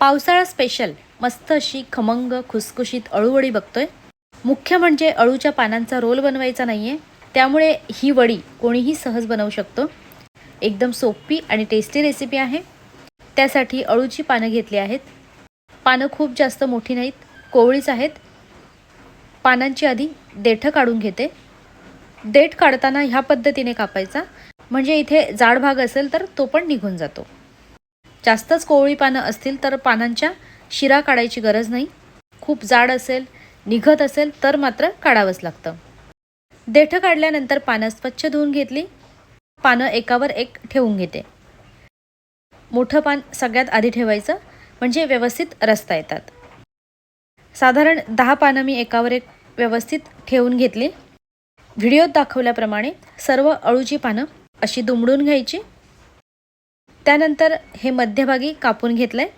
पावसाळा स्पेशल मस्त अशी खमंग खुसखुशीत अळूवडी बघतोय. मुख्य म्हणजे अळूच्या पानांचा रोल बनवायचा नाही आहे त्यामुळे ही वडी कोणीही सहज बनवू शकतो. एकदम सोपी आणि टेस्टी रेसिपी आहे. त्यासाठी अळूची पानं घेतली आहेत. पानं खूप जास्त मोठी नाहीत कोवळीच आहेत. पानांची आधी देठं काढून घेते. देठ काढताना ह्या पद्धतीने कापायचा. म्हणजे इथे जाड भाग असेल तर तो पण निघून जातो. जास्तच कोवळी पानं असतील तर पानांच्या शिरा काढायची गरज नाही. खूप जाड असेल निघत असेल तर मात्र काढावंच लागतं. देठं काढल्यानंतर पानं स्वच्छ धुवून घेतली. पानं एकावर एक ठेवून घेते. मोठं पान सगळ्यात आधी ठेवायचं म्हणजे व्यवस्थित रस्ता येतात. साधारण दहा पानं मी एकावर एक व्यवस्थित ठेवून घेतली. व्हिडिओत दाखवल्याप्रमाणे सर्व अळूची पानं अशी दुमडून घ्यायची. त्यानंतर हे मध्यभागी कापून घेतलं आहे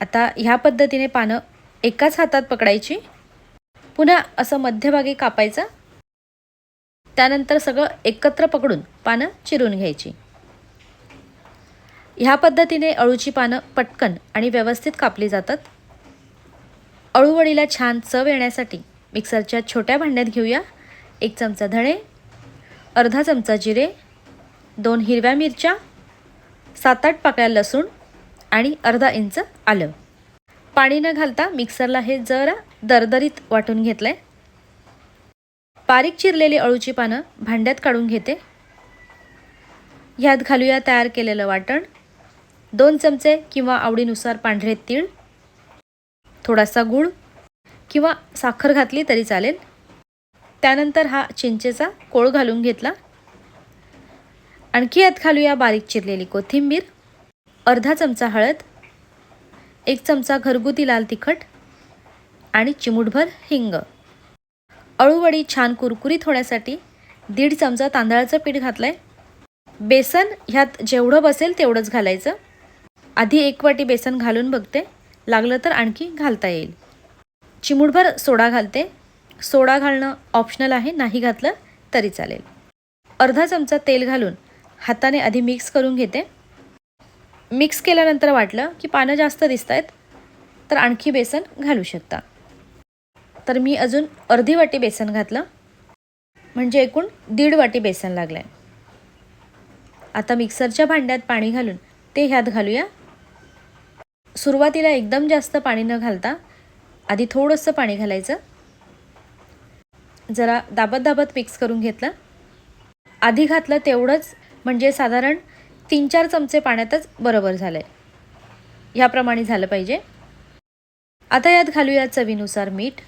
आता ह्या पद्धतीने पानं एकाच हातात पकडायची. पुन्हा असं मध्यभागी कापायचं. त्यानंतर सगळं एकत्र पकडून पानं चिरून घ्यायची. ह्या पद्धतीने अळूची पानं पटकन आणि व्यवस्थित कापली जातात. अळूवडीला छान चव येण्यासाठी मिक्सरच्या छोट्या भांड्यात घेऊया. एक चमचा धणे अर्धा चमचा जिरे दोन हिरव्या मिरच्या सात आठ पाकळ्या लसूण आणि अर्धा इंच आलं. पाणी न घालता मिक्सरला हे जरा दरदरीत वाटून घेतलं आहे बारीक चिरलेली अळूची पानं भांड्यात काढून घेते. ह्यात घालूया तयार केलेलं वाटण. दोन चमचे किंवा आवडीनुसार पांढरे तीळ थोडासा गूळ किंवा साखर घातली तरी चालेल. त्यानंतर हा चिंचेचा कोळ घालून घेतला. आणखी यात घालूया बारीक चिरलेली कोथिंबीर अर्धा चमचा हळद एक चमचा घरगुती लाल तिखट आणि चिमूटभर हिंग. अळूवडी छान कुरकुरीत होण्यासाठी दीड चमचा तांदळाचं पीठ घातलं आहे बेसन ह्यात जेवढं बसेल तेवढंच घालायचं. आधी एक वाटी बेसन घालून बघते. लागलं तर आणखी घालता येईल. चिमूटभर सोडा घालते. सोडा घालणं ऑप्शनल आहे नाही घातलं तरी चालेल. अर्धा चमचा तेल घालून हाताने आधी मिक्स करून घेते. मिक्स केल्यानंतर वाटलं की पानं जास्त दिसत आहेत तर आणखी बेसन घालू शकता. तर मी अजून अर्धी वाटी बेसन घातलं. म्हणजे एकूण दीड वाटी बेसन लागलं आहे आता मिक्सरच्या भांड्यात पाणी घालून ते ह्यात घालूया. सुरुवातीला एकदम जास्त पाणी न घालता आधी थोडंसं पाणी घालायचं. जरा दाबत दाबत मिक्स करून घेतलं. आधी घातलं तेवढंच म्हणजे साधारण तीन चार चमचे पाण्यातच बरोबर झालं आहे ह्याप्रमाणे झालं पाहिजे. आता यात घालूया चवीनुसार मीठ.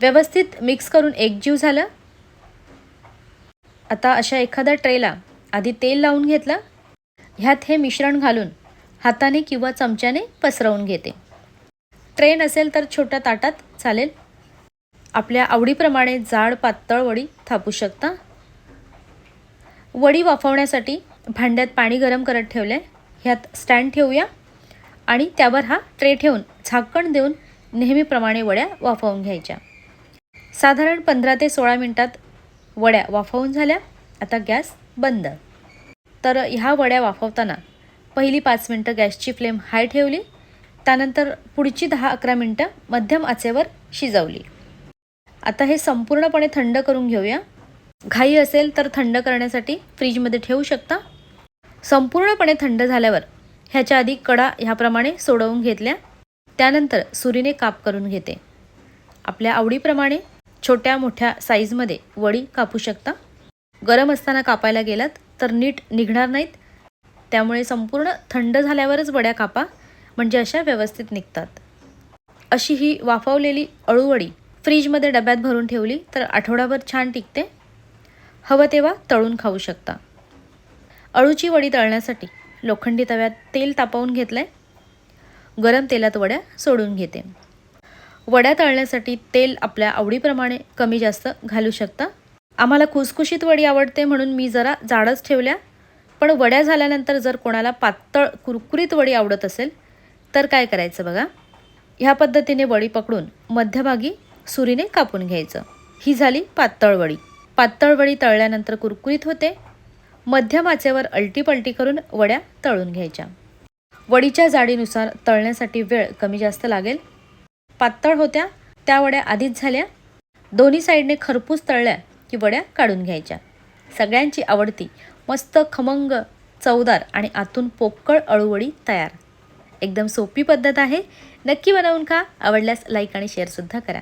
व्यवस्थित मिक्स करून एकजीव झालं. आता अशा एखाद्या ट्रेला आधी तेल लावून घेतलं. ह्यात हे मिश्रण घालून हाताने किंवा चमच्याने पसरवून घेते. ट्रे नसेल तर छोट्या ताटात चालेल. आपल्या आवडीप्रमाणे जाड पातळ वडी थापू शकता. वडी वाफवण्यासाठी भांड्यात पाणी गरम करत ठेवले ह्यात स्टँड ठेवूया. आणि त्यावर हा ट्रे ठेवून झाकण देऊन नेहमीप्रमाणे वड्या वाफवून घ्यायच्या. साधारण पंधरा ते सोळा मिनटात वड्या वाफवून झाल्या. आता गॅस बंद. तर ह्या वड्या वाफवताना पहिली पाच मिनटं गॅसची फ्लेम हाय ठेवली. त्यानंतर पुढची दहा अकरा मिनटं मध्यम आचेवर शिजवली. आता हे संपूर्णपणे थंड करून घेऊया. घाई असेल तर थंड करण्यासाठी फ्रीजमध्ये ठेवू शकता. संपूर्णपणे थंड झाल्यावर ह्याच्या आधी कडा ह्याप्रमाणे सोडवून घेतल्या. त्यानंतर सुरीने काप करून घेते. आपल्या आवडीप्रमाणे छोट्या मोठ्या साईजमध्ये वडी कापू शकता. गरम असताना कापायला गेलात तर नीट निघणार नाहीत. त्यामुळे संपूर्ण थंड झाल्यावरच वड्या कापा म्हणजे अशा व्यवस्थित निघतात. अशी ही वाफवलेली अळूवडी फ्रीजमध्ये डब्यात भरून ठेवली तर आठवडाभर छान टिकते. हवं तेव्हा तळून खाऊ शकता. अळूची वडी तळण्यासाठी लोखंडी तव्यात तेल तापवून घेतलं आहे गरम तेलात वड्या सोडून घेते. वड्या तळण्यासाठी तेल आपल्या आवडीप्रमाणे कमी जास्त घालू शकता. आम्हाला खुसखुशीत वडी आवडते म्हणून मी जरा जाडच ठेवल्या. पण वड्या झाल्यानंतर जर कोणाला पातळ कुरकुरीत वडी आवडत असेल तर काय करायचं बघा? ह्या पद्धतीने वडी पकडून मध्यभागी सुरीने कापून घ्यायचं. ही झाली पातळ वडी. पातळ वडी तळल्यानंतर कुरकुरीत होते. मध्यम आचेवर करून वड्या तळून घ्यायच्या. वडीच्या जाडीनुसार तळण्यासाठी वेळ कमी जास्त लागेल. पातळ होत्या त्या वड्या आधीच झाल्या. दोन्ही साईडने खरपूस तळल्या की वड्या काढून घ्यायच्या. सगळ्यांची आवडती मस्त खमंग चवदार आणि आतून पोकळ अळूवडी तयार. एकदम सोपी पद्धत आहे. नक्की बनवून खा. आवडल्यास लाईक आणि शेअरसुद्धा करा.